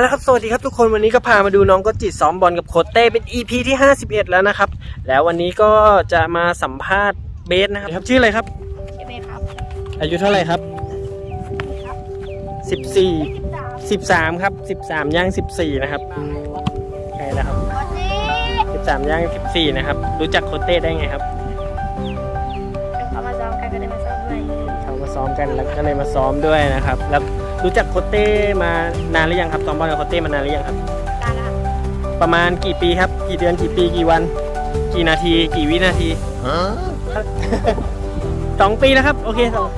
แล้วครับสวัสดีครับทุกคนวันนี้ก็พามาดูน้องก็จิตซ้อมบอลกับโคชเต้เป็น EP ที่ 51 แล้วนะครับ แล้ววันนี้ก็จะมาสัมภาษณ์เบสนะครับครับ ชื่ออะไรครับใช่ไหมครับอายุเท่าไหร่ครับครับ14 13 ครับ 13ย่าง14 นะครับใช่แล้วครับโคตรนี่13ย่าง14 นะครับ รู้จักโคชเต้ได้ไงครับเขามาซ้อมกันก็ได้มาซ้อมด้วยเขามาซ้อมกันแล้วก็เลยมาซ้อมด้วยนะครับ แล้ว รู้จักโคชเต้มานานหรือยังครับซ้อมบอลกับโคชเต้มานานหรือยังครับตาละประมาณกี่ปีครับ กี่เดือนกี่ปีกี่วัน กี่นาที กี่วินาทีสองปีแล้วครับ โอเคสอง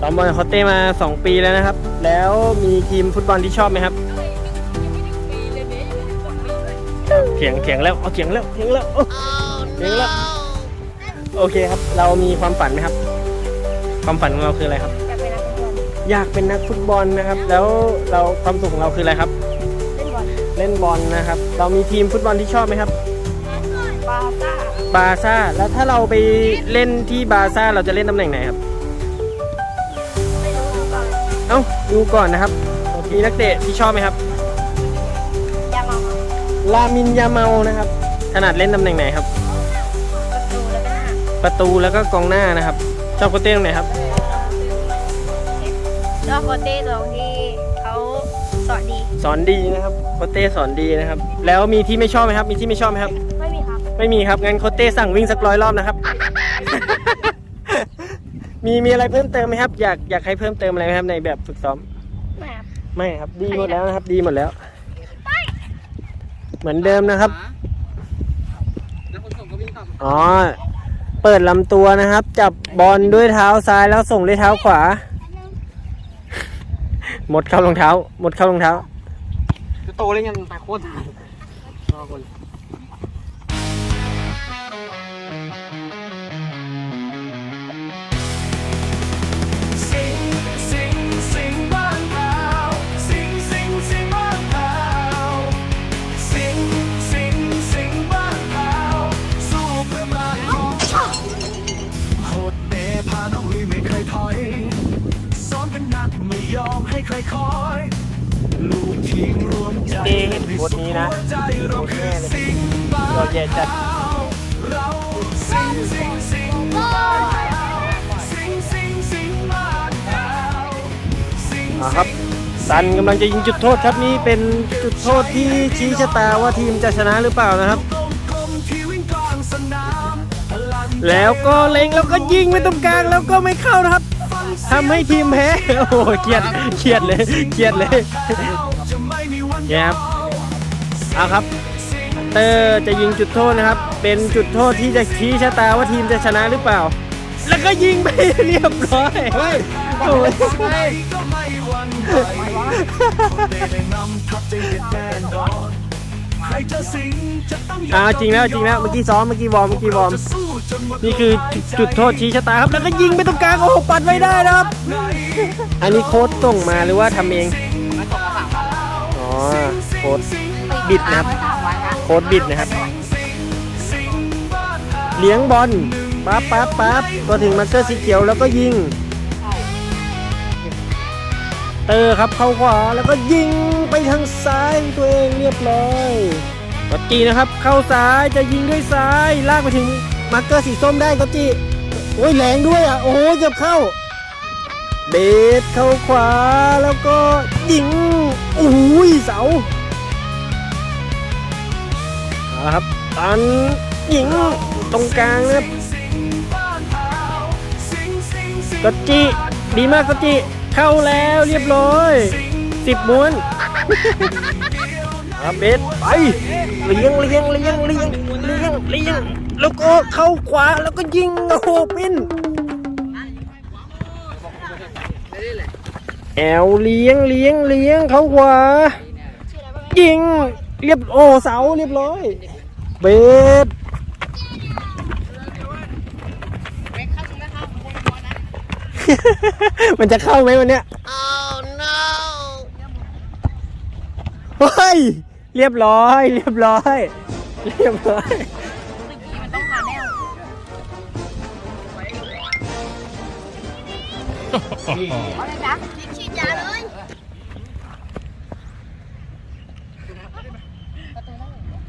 ซ้อมบอลกับโคชเต้มาสองปีแล้วนะครับ แล้วมีทีมฟุตบอลที่ชอบไหมครับเถียงเถียงแล้วเอาเถียงแล้วเถียงแล้วโอ้เถียงแล้ว โอเคครับ เรามีความฝันไหมครับ ความฝันของเราคืออะไรครับจะเป็นนักฟุตบอลอยากเป็นนักฟุตบอลนะครับ แล้วเราความสุขของเราคืออะไรครับ เล่นบอลเล่นบอลนะครับ เรามีทีมฟุตบอลที่ชอบไหมครับ บาซ่าบาร์ซ่า แล้วถ้าเราไปเล่นที่บาร์ซ่าเราจะเล่นตำแหน่งไหนครับ ไม่รู้ก่อนเอ้าดูก่อนนะครับ มีนักเตะที่ชอบไหมครับ ยามาลามินยาเมานะครับ ถนัดเล่นตำแหน่งไหนครับ ประตูแล้วก็หน้าประตูแล้วก็กองหน้านะครับ ชอบโคเต้ตรงไหนครับแล้วโคเต้ตรงที่เขาสอนดี สอนดีนะครับโคเต้สอนดีนะครับ แล้วมีที่ไม่ชอบไหมครับ มีที่ไม่ชอบไหมครับ ไม่มีครับ ไม่มีครับงั้นโคเต้สั่งวิ่งสักร้อยรอบนะครับ มีมีอะไรเพิ่มเติมไหมครับ อยากอยากให้เพิ่มเติมอะไรไหมครับในแบบฝึกซ้อม ไม่ครับ ไม่ครับดีหมดแล้วนะครับ ดีหมดแล้ว เหมือนเดิมนะครับอ๋อเปิดลำตัวนะครับ จับบอลด้วยเท้าซ้ายแล้วส่งด้วยเท้าขวาห มดเข้ารองเท้าหมดเข้ารองเท้า จะโตเล่นกันไปโคตรรอคนานเปล่าสิงสิงสิงบ้านเปล่าสิงอ่าครับซันกำลังจะยิงจุดโทษครับนี่เป็นจุดโทษที่ชี้ชะตาว่าทีมจะชนะหรือเปล่านะครับกลมๆที่วิ่งกลางสนามพลังแล้วก็เล็งแล้วก็ยิงไปตรงกลางแล้วก็ไม่เข้านะครับ ทำให้ทีมแพ้ โอ้โหเครียดเครียดเลยเครียดเลยเราจะไม่มีวันเนี่ยครับเอาครับ เตอร์จะยิงจุดโทษนะครับ เป็นจุดโทษที่จะชี้ชะตาว่าทีมจะชนะหรือเปล่า แล้วก็ยิงไปเรียบร้อยเฮ้ยโอ้ยใครก็ไม่หวั่นไหว อนใครจะสิงจะต้องยอมอ่าจริงแล้วจริงแล้วเมื่อกี้ซ้อมเมื่อกี้วอร์มเมื่อกี้วอร์มจะสู้จนหมดนี่คือจุดโทษชี้ชะตาครับ แล้วก็ยิงไปตรงกลางโอ้โหปัดไม่ได้นะครับ อันนี้โค้ดส่งมาหรือว่าทำเองอ๋อโค้ดบิดนะครับโค้ดบิดนะครับ เลี้ยงบอลปั๊บปั๊บปั๊บก็ถึงมาร์เกอร์สีเขียวแล้วก็ยิง เตอร์ครับเข้าขวาแล้วก็ยิงไปทางซ้ายตัวเองเรียบร้อยกอตจีนะครับเข้าซ้ายจะยิงด้วยซ้ายลากไปถึงมาร์เกอร์สีส้มได้กอตจีโอ้ยแรงด้วยอะโอ้โหเกือบเข้าเบสเข้าขวาแล้วก็ยิงโอ้ยเสาครับตันยิงตรงกลางนะครับกอตจีดีมากกอตจี เข้าแล้วเรียบร้อยสิบม้วนครับเบสไปเลี้ยงเลี้ยงเลี้ยงเลี้ยงเลี้ยงเลี้ยงแล้วก็เข้าขวาแล้วก็ยิงโอ้โหปิ้นแอลเลี้ยงเลี้ยงเลี้ยงเข้าขวา ยิงเรียบโอ้เสาเรียบร้อย เบส มันจะเข้าไหมวันเนี้ย oh no เฮ้ย เรียบร้อย เรียบร้อย เรียบร้อย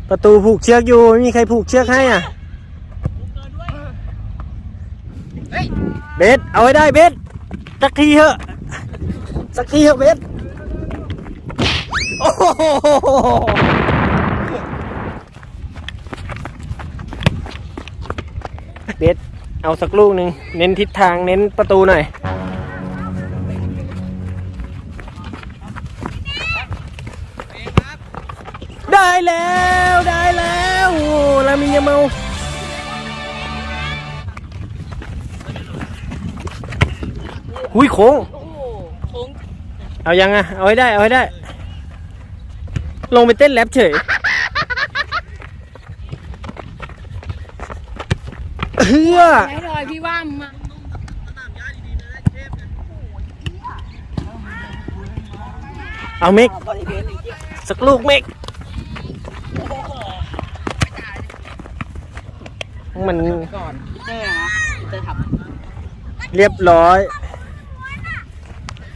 ประตูผูกเชือกอยู่ไม่มีใครผูกเชือกให้อะ บสเอาไว้ได้เบสสักทีเถอะสักทีเถอะเบสโอ้โหเบสเอาสักลูกหนึ่งเน้นทิศทางเน้นประตูหน่อยได้แล้วได้แล้วโอ้ลามิยาเมา หุยโค้งเอายังอะเอาให้ได้ เอาให้ได้ ลงไปเต้นแรปเฉยเฮือให้รอยพี่ว่ามาเอาเมกสักลูกเมกมันก่อนเจอนะเจอทับเรียบร้อย